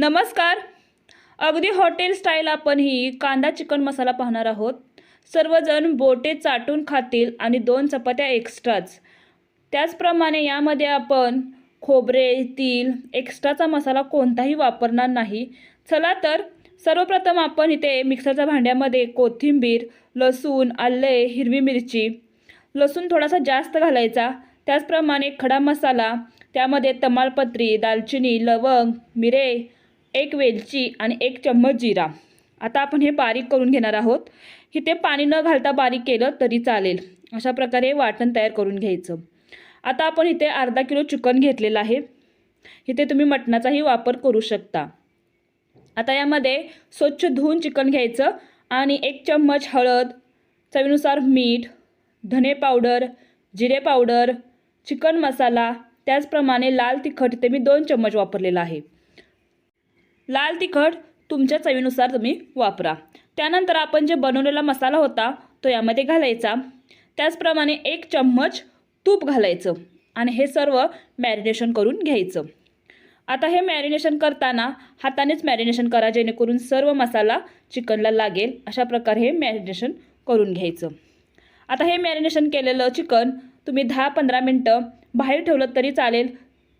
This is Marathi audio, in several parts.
नमस्कार. अगदी हॉटेल स्टाईल आपण ही कांदा चिकन मसाला पाहणार आहोत. सर्वजण बोटे चाटून खातील आणि दोन चपात्या एक्स्ट्राच त्याचप्रमाणे यामध्ये आपण खोबरे तील एक्स्ट्राचा मसाला कोणताही वापरणार नाही. चला तर सर्वप्रथम आपण इथे मिक्सरच्या भांड्यामध्ये कोथिंबीर लसूण आले हिरवी मिरची लसूण थोडासा जास्त घालायचा. त्याचप्रमाणे खडा मसाला त्यामध्ये तमालपत्री दालचिनी लवंग मिरे एक वेलची आणि एक चम्मच जिरा. आता आपण हे बारीक करून घेणार आहोत. इथे पाणी न घालता बारीक केलं तरी चालेल. अशा प्रकारे वाटण तयार करून घ्यायचं. आता आपण इथे अर्धा किलो चिकन घेतलेलं आहे. इथे तुम्ही मटणाचाही वापर करू शकता. आता यामध्ये स्वच्छ धुवून चिकन घ्यायचं आणि एक चम्मच हळद चवीनुसार मीठ धने पावडर जिरे पावडर चिकन मसाला त्याचप्रमाणे लाल तिखट ते मी दोन चम्मच वापरलेला आहे. लाल तिखट तुमच्या चवीनुसार तुम्ही वापरा. त्यानंतर आपण जे बनवलेला मसाला होता तो यामध्ये घालायचा. त्याचप्रमाणे एक चम्मच तूप घालायचं आणि हे सर्व मॅरिनेशन करून घ्यायचं. आता हे मॅरिनेशन करताना हातानेच मॅरिनेशन करा जेणेकरून सर्व मसाला चिकनला लागेल. अशा प्रकारे हे मॅरिनेशन करून घ्यायचं. आता हे मॅरिनेशन केलेलं चिकन तुम्ही दहा पंधरा मिनटं बाहेर ठेवलं तरी चालेल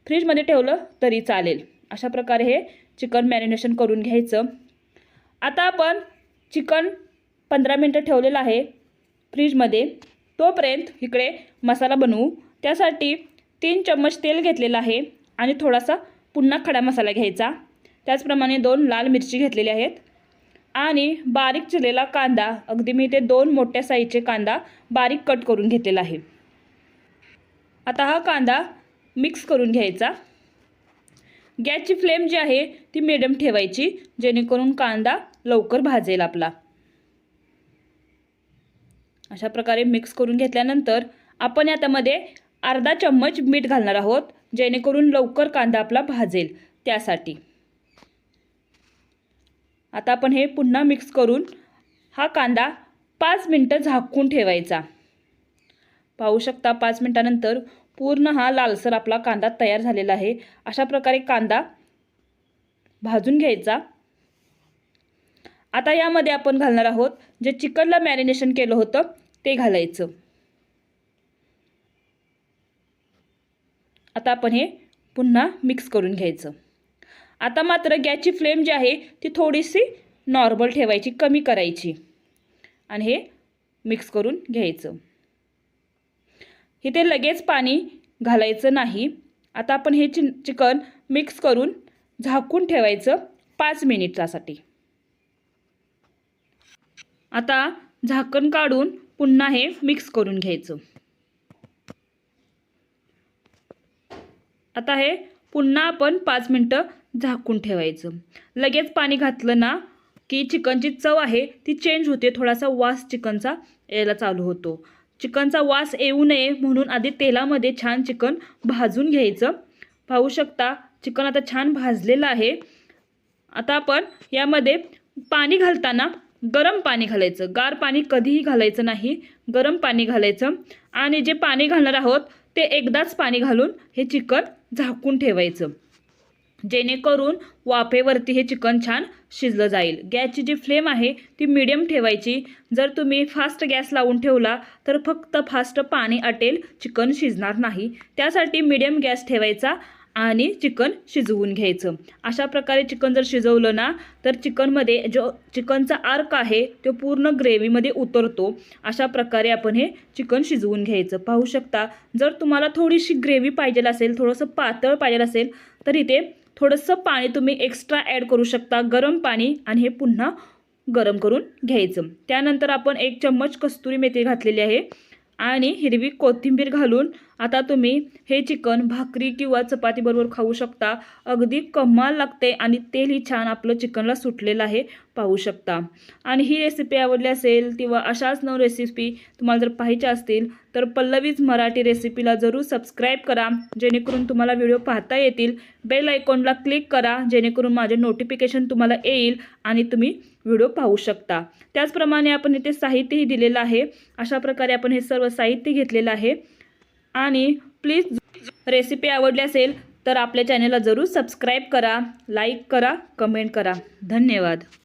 फ्रीजमध्ये ठेवलं तरी चालेल. अशा प्रकारे हे चिकन मॅरिनेशन करून घ्यायचं. आता आपण चिकन पंधरा मिनटं ठेवलेलं आहे फ्रीजमध्ये. तोपर्यंत इकडे मसाला बनवू. त्यासाठी तीन चम्मच तेल घेतलेलं आहे आणि थोडासा पुन्हा खडा मसाला घ्यायचा. त्याचप्रमाणे दोन लाल मिरची घेतलेली आहेत. आणि बारीक चिरलेला कांदा अगदी मी ते दोन मोठ्या साईजचे कांदा बारीक कट करून घेतलेला आहे. आता हा कांदा मिक्स करून घ्यायचा. गॅसची फ्लेम जी आहे ती मिडियम ठेवायची जेणेकरून कांदा लवकर भाजेल आपला. अशा प्रकारे मिक्स करून घेतल्यानंतर आपण याच्यामध्ये अर्धा चम्मच मीठ घालणार आहोत जेणेकरून लवकर कांदा आपला भाजेल त्यासाठी. आता आपण हे पुन्हा मिक्स करून हा कांदा पाच मिनटं झाकून ठेवायचा. पाहू शकता पाच मिनटानंतर पूर्ण हा लालसर आपला कांदा तयार झालेला आहे. अशा प्रकारे कांदा भाजून घ्यायचा. आता यामध्ये आपण घालणार आहोत जे चिकनला मॅरिनेशन केलं होतं ते घालायचं. आता आपण हे पुन्हा मिक्स करून घ्यायचं. आता मात्र गॅसची फ्लेम जी आहे ती थोडीशी नॉर्मल ठेवायची कमी करायची. आणि हे मिक्स करून घ्यायचं. इथे लगेच पाणी घालायचं नाही. आता आपण हे चि चिकन मिक्स करून झाकून ठेवायचं पाच मिनिटासाठी. आता झाकण काढून पुन्हा हे मिक्स करून घ्यायचं. आता हे पुन्हा आपण पाच मिनटं झाकून ठेवायचं. लगेच पाणी घातलं ना की चिकनची चव आहे ती चेंज होते. थोडासा वास चिकनचा यायला चालू होतो. चिकनचा वास येऊ नये म्हणून आधी तेलामध्ये छान चिकन भाजून घ्यायचं. पाहू शकता चिकन आता छान भाजलेलं आहे. आता आपण यामध्ये पाणी घालताना गरम पाणी घालायचं. गार पाणी कधीही घालायचं नाही. गरम पाणी घालायचं. आणि जे पाणी घालणार आहोत ते एकदाच पाणी घालून हे चिकन झाकून ठेवायचं. जेणेकरून वाफेवरती हे चिकन छान शिजलं जाईल. गॅसची जी फ्लेम आहे ती मिडियम ठेवायची. जर तुम्ही फास्ट गॅस लावून ठेवला तर फक्त फास्ट पाणी आटेल चिकन शिजणार नाही. त्यासाठी मिडियम गॅस ठेवायचा आणि चिकन शिजवून घ्यायचं. अशा प्रकारे चिकन जर शिजवलं ना तर चिकनमध्ये जो चिकनचा आर्क आहे तो पूर्ण ग्रेव्हीमध्ये उतरतो. अशा प्रकारे आपण हे चिकन शिजवून घ्यायचं. पाहू शकता जर तुम्हाला थोडीशी ग्रेव्ही पाहिजे असेल थोडंसं पातळ पाहिजे असेल तर इथे थोडंसं पाणी तुम्ही एक्स्ट्रा ॲड करू शकता. गरम पाणी आणि हे पुन्हा गरम करून घ्यायचं. त्यानंतर आपण एक चम्मच कस्तुरी मेथी घातलेली आहे आणि हिरवी कोथिंबीर घालून आता तुम्ही हे चिकन भाकरी किंवा चपातीबरोबर खाऊ शकता. अगदी कमाल लागते आणि तेलही छान आपलं चिकनला सुटलेलं आहे पाहू शकता. आणि ही रेसिपी आवडली असेल किंवा अशाच नऊ रेसिपी तुम्हाला जर पाहायच्या असतील तर पल्लवीज मराठी रेसिपीला जरूर सबस्क्राईब करा. जेणेकरून तुम्हाला व्हिडिओ पाहता येतील. बेल आयकॉनला क्लिक करा जेणेकरून माझे नोटिफिकेशन तुम्हाला येईल आणि तुम्ही व्हिडिओ पाहू शकता. त्याचप्रमाणे आपण इथे साहित्यही दिलेलं आहे. अशा प्रकारे आपण हे सर्व साहित्य घेतलेलं आहे. आणि प्लीज रेसिपी आवडली असेल तर आपल्या चॅनलला जरूर सबस्क्राईब करा लाईक करा कमेंट करा. धन्यवाद.